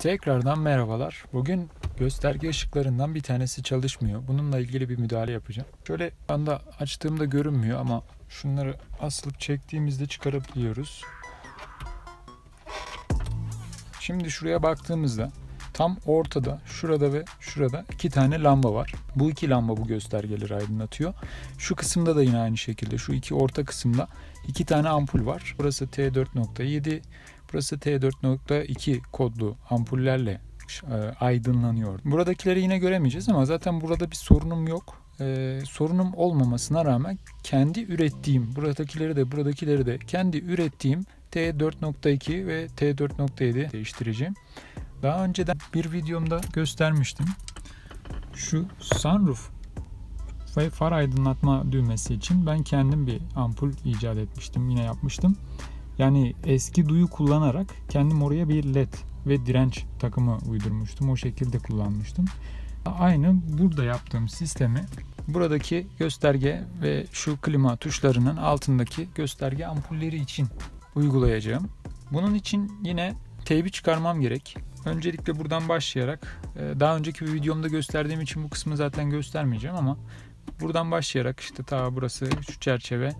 Tekrardan merhabalar. Bugün gösterge ışıklarından bir tanesi çalışmıyor. Bununla ilgili bir müdahale yapacağım. Şöyle anda açtığımda görünmüyor ama şunları asılıp çektiğimizde çıkarabiliyoruz. Şimdi şuraya baktığımızda tam ortada şurada ve şurada iki tane lamba var. Bu iki lamba bu göstergeleri aydınlatıyor. Şu kısımda da yine aynı şekilde şu iki orta kısımda iki tane ampul var. Burası T4.7 Burası T4.2 kodlu ampullerle e, aydınlanıyor. Buradakileri yine göremeyeceğiz ama zaten burada bir sorunum yok. E, sorunum olmamasına rağmen kendi ürettiğim, buradakileri de buradakileri de kendi ürettiğim T4.2 ve T4.7 değiştireceğim. Daha önceden bir videomda göstermiştim. Şu sunroof ve far aydınlatma düğmesi için ben kendim bir ampul icat etmiştim. Yine yapmıştım. Yani eski duyu kullanarak kendim oraya bir led ve direnç takımı uydurmuştum. O şekilde kullanmıştım. Aynı burada yaptığım sistemi buradaki gösterge ve şu klima tuşlarının altındaki gösterge ampulleri için uygulayacağım. Bunun için yine teybi çıkarmam gerek. Öncelikle buradan başlayarak e, daha önceki bir videomda gösterdiğim için bu kısmı zaten göstermeyeceğim ama buradan başlayarak işte ta burası şu çerçeve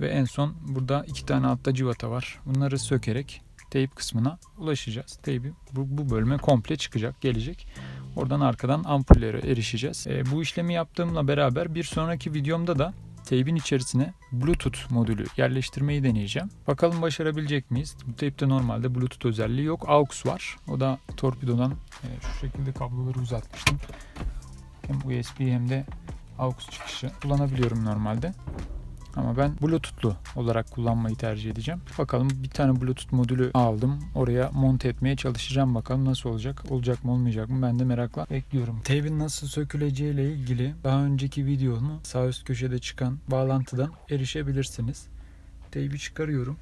ve en son burada iki tane altta civata var. Bunları sökerek teyp kısmına ulaşacağız. Teybi bu, bu bölüme komple çıkacak, gelecek. Oradan arkadan ampullere erişeceğiz. E, bu işlemi yaptığımla beraber bir sonraki videomda da teybin içerisine Bluetooth modülü yerleştirmeyi deneyeceğim. Bakalım başarabilecek miyiz? Bu teypte normalde Bluetooth özelliği yok. AUX var. O da torpidodan e, şu şekilde kabloları uzatmıştım. Hem USB hem de AUX çıkışı kullanabiliyorum normalde. Ama ben Bluetooth'lu olarak kullanmayı tercih edeceğim. Bakalım bir tane Bluetooth modülü aldım. Oraya monte etmeye çalışacağım. Bakalım nasıl olacak? Olacak mı olmayacak mı? Ben de merakla bekliyorum. Teybin nasıl söküleceği ile ilgili daha önceki videomu sağ üst köşede çıkan bağlantıdan erişebilirsiniz. Teybi çıkarıyorum.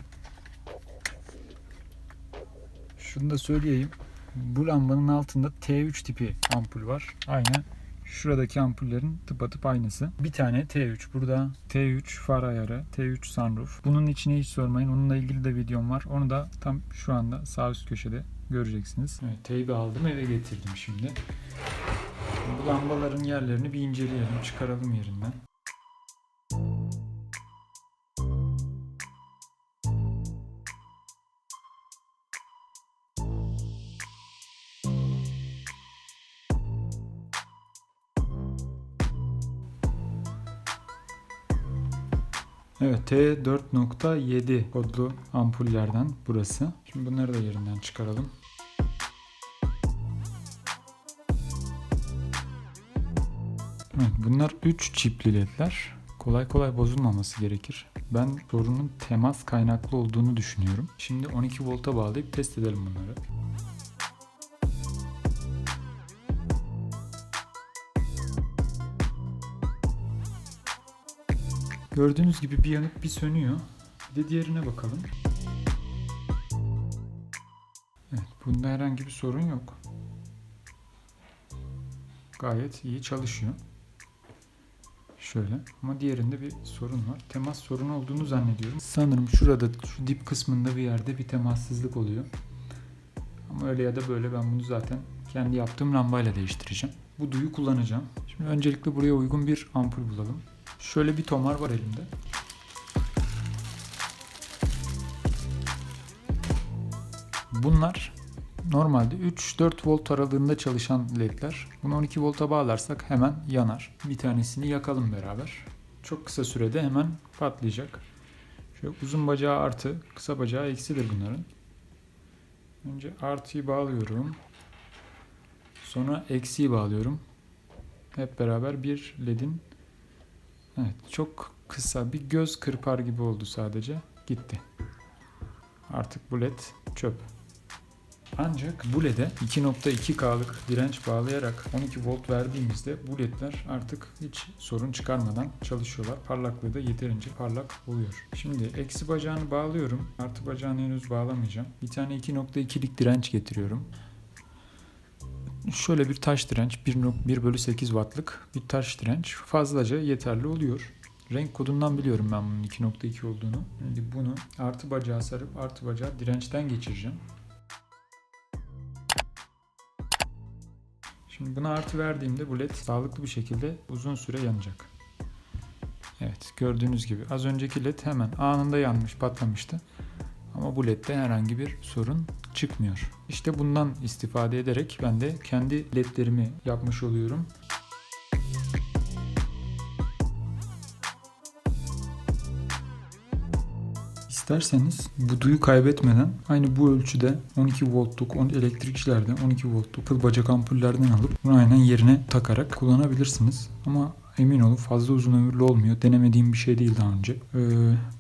Şunu da söyleyeyim. Bu lambanın altında T3 tipi ampul var. Aynı Şuradaki ampullerin tıpatıp aynısı. Bir tane T3 burada. T3 far ayarı, T3 sunroof. Bunun içine hiç sormayın. Onunla ilgili de videom var. Onu da tam şu anda sağ üst köşede göreceksiniz. Evet, teybi aldım eve getirdim şimdi. Bu lambaların yerlerini bir inceleyelim. Çıkaralım yerinden. Evet T4.7 kodlu ampullerden burası. Şimdi bunları da yerinden çıkaralım. Evet, bunlar 3 çipli ledler. Kolay kolay bozulmaması gerekir. Ben sorunun temas kaynaklı olduğunu düşünüyorum. Şimdi 12 volta bağlayıp test edelim bunları. Gördüğünüz gibi bir yanıp bir sönüyor. Bir de diğerine bakalım. Evet, bunda herhangi bir sorun yok. Gayet iyi çalışıyor. Şöyle ama diğerinde bir sorun var. Temas sorunu olduğunu zannediyorum. Sanırım şurada şu dip kısmında bir yerde bir temassızlık oluyor. Ama öyle ya da böyle ben bunu zaten kendi yaptığım lambayla değiştireceğim. Bu duyu kullanacağım. Şimdi öncelikle buraya uygun bir ampul bulalım. Şöyle bir tomar var elimde. Bunlar normalde 3-4 volt aralığında çalışan ledler. Bunu 12 volta bağlarsak hemen yanar. Bir tanesini yakalım beraber. Çok kısa sürede hemen patlayacak. Şöyle uzun bacağı artı, kısa bacağı eksidir bunların. Önce artıyı bağlıyorum. Sonra eksiyi bağlıyorum. Hep beraber bir ledin Evet çok kısa bir göz kırpar gibi oldu sadece. Gitti. Artık bu led çöp. Ancak bu led'e 2.2K'lık direnç bağlayarak 12 volt verdiğimizde bu ledler artık hiç sorun çıkarmadan çalışıyorlar. Parlaklığı da yeterince parlak oluyor. Şimdi eksi bacağını bağlıyorum. Artı bacağını henüz bağlamayacağım. Bir tane 2.2'lik direnç getiriyorum. Şöyle bir taş direnç 1 bölü 8 wattlık bir taş direnç fazlaca yeterli oluyor. Renk kodundan biliyorum ben bunun 2.2 olduğunu. Şimdi bunu artı bacağı sarıp artı bacağı dirençten geçireceğim. Şimdi buna artı verdiğimde bu led sağlıklı bir şekilde uzun süre yanacak. Evet gördüğünüz gibi az önceki led hemen anında yanmış patlamıştı. Ama bu ledde herhangi bir sorun çıkmıyor. İşte bundan istifade ederek ben de kendi ledlerimi yapmış oluyorum. İsterseniz buduyu kaybetmeden aynı bu ölçüde 12 voltluk elektrikçilerden 12 voltluk bacak ampullerden alıp bunu aynen yerine takarak kullanabilirsiniz. Ama emin olun fazla uzun ömürlü olmuyor. Denemediğim bir şey değil daha önce. Ee,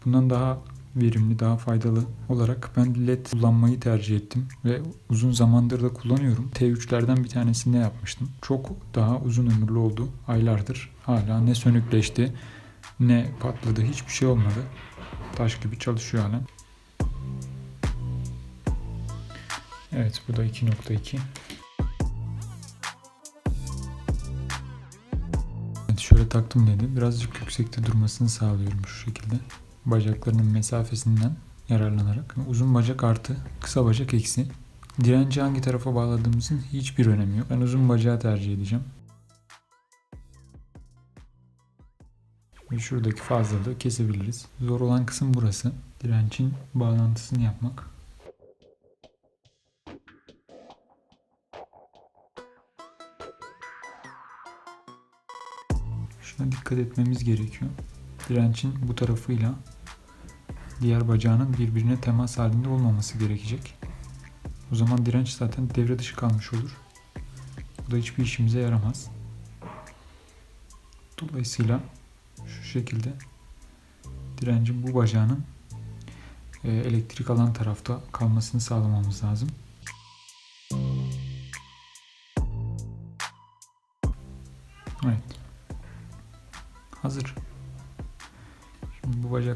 bundan daha verimli, daha faydalı olarak ben led kullanmayı tercih ettim ve uzun zamandır da kullanıyorum. T3'lerden bir tanesinde yapmıştım. Çok daha uzun ömürlü oldu. Aylardır hala ne sönükleşti ne patladı hiçbir şey olmadı. Taş gibi çalışıyor halen. Evet bu da 2.2. Evet şöyle taktım dedi. Birazcık yüksekte durmasını sağlıyorum şu şekilde. Bacaklarının mesafesinden yararlanarak. Uzun bacak artı, kısa bacak eksi. Direnci hangi tarafa bağladığımızın hiçbir önemi yok. Ben uzun bacağı tercih edeceğim. Ve şuradaki fazlalığı kesebiliriz. Zor olan kısım burası. Direncin bağlantısını yapmak. Şuna dikkat etmemiz gerekiyor. Direncin bu tarafıyla diğer bacağının birbirine temas halinde olmaması gerekecek. O zaman direnç zaten devre dışı kalmış olur. Bu da hiçbir işimize yaramaz. Dolayısıyla şu şekilde direncin bu bacağının e, elektrik alan tarafta kalmasını sağlamamız lazım.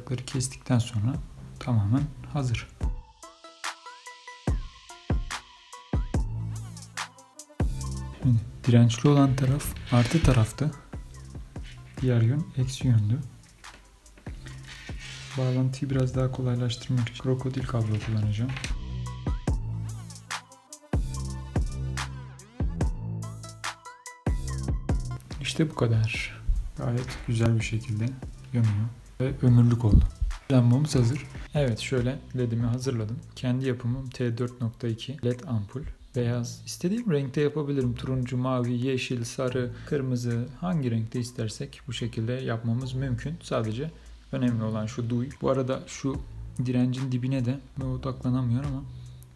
Bacakları kestikten sonra tamamen hazır. Şimdi dirençli olan taraf artı taraftı. Diğer yön eksi yöndü. Bağlantıyı biraz daha kolaylaştırmak için krokodil kablo kullanacağım. İşte bu kadar. Gayet güzel bir şekilde yanıyor ve ömürlük oldu. Lambamız hazır. Evet şöyle ledimi hazırladım. Kendi yapımım T4.2 led ampul. Beyaz. İstediğim renkte yapabilirim. Turuncu, mavi, yeşil, sarı, kırmızı hangi renkte istersek bu şekilde yapmamız mümkün. Sadece önemli olan şu duy. Bu arada şu direncin dibine de odaklanamıyor ama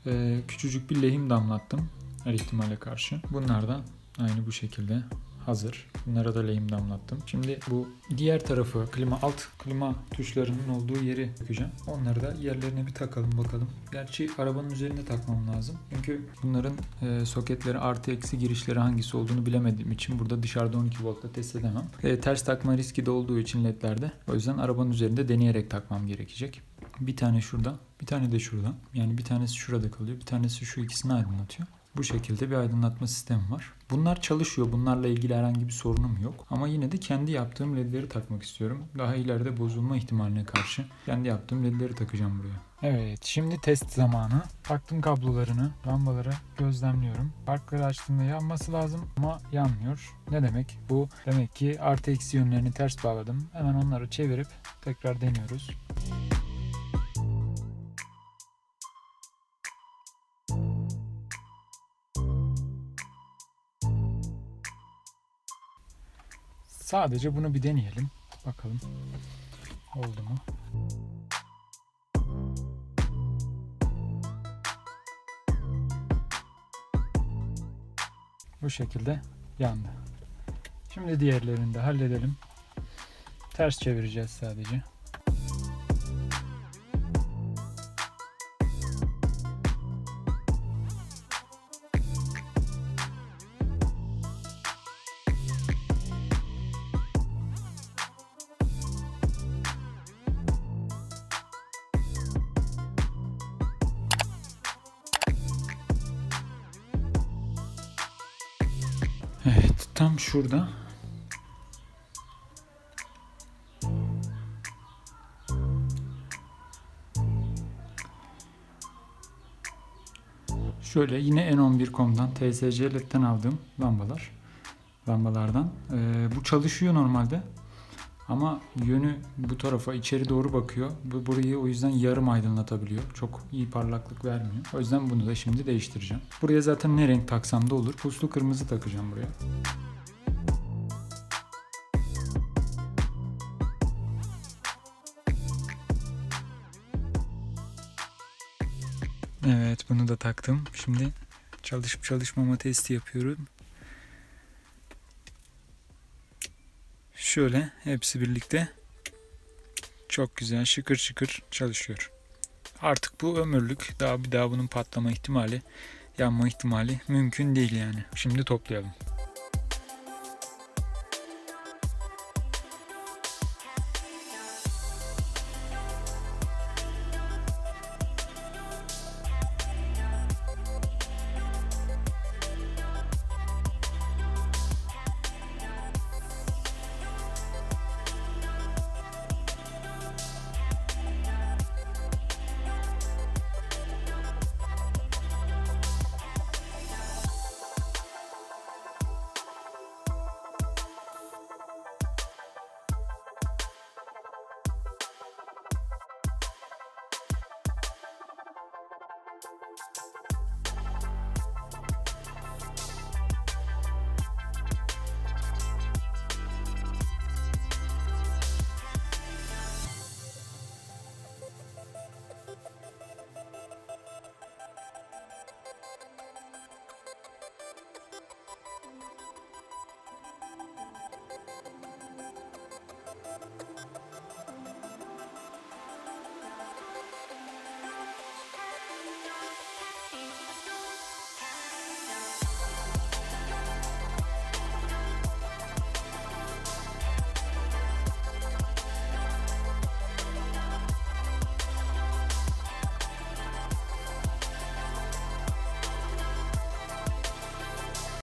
e, küçücük bir lehim damlattım her ihtimale karşı. Bunlar da aynı bu şekilde hazır. Bunlara da lehim damlattım. Şimdi bu diğer tarafı klima alt klima tuşlarının olduğu yeri dökeceğim. Onları da yerlerine bir takalım bakalım. Gerçi arabanın üzerinde takmam lazım. Çünkü bunların e, soketleri artı eksi girişleri hangisi olduğunu bilemediğim için burada dışarıda 12 voltta test edemem. E, ters takma riski de olduğu için ledlerde. O yüzden arabanın üzerinde deneyerek takmam gerekecek. Bir tane şurada, bir tane de şurada. Yani bir tanesi şurada kalıyor, bir tanesi şu ikisini aydınlatıyor. Bu şekilde bir aydınlatma sistemi var. Bunlar çalışıyor. Bunlarla ilgili herhangi bir sorunum yok. Ama yine de kendi yaptığım ledleri takmak istiyorum. Daha ileride bozulma ihtimaline karşı kendi yaptığım ledleri takacağım buraya. Evet, şimdi test zamanı. Taktım kablolarını, lambaları gözlemliyorum. Farkları açtığımda yanması lazım ama yanmıyor. Ne demek? Bu demek ki artı eksi yönlerini ters bağladım. Hemen onları çevirip tekrar deniyoruz. Sadece bunu bir deneyelim. Bakalım oldu mu? Bu şekilde yandı. Şimdi diğerlerini de halledelim. Ters çevireceğiz sadece. Tam şurada. Şu Şöyle yine N11.com'dan TSC LED'den aldığım lambalar. Lambalardan. Ee, bu çalışıyor normalde. Ama yönü bu tarafa içeri doğru bakıyor. Bu burayı o yüzden yarım aydınlatabiliyor. Çok iyi parlaklık vermiyor. O yüzden bunu da şimdi değiştireceğim. Buraya zaten ne renk taksam da olur. Puslu kırmızı takacağım buraya. Evet bunu da taktım. Şimdi çalışıp çalışmama testi yapıyorum. Şöyle hepsi birlikte çok güzel şıkır şıkır çalışıyor. Artık bu ömürlük. Daha bir daha bunun patlama ihtimali, yanma ihtimali mümkün değil yani. Şimdi toplayalım.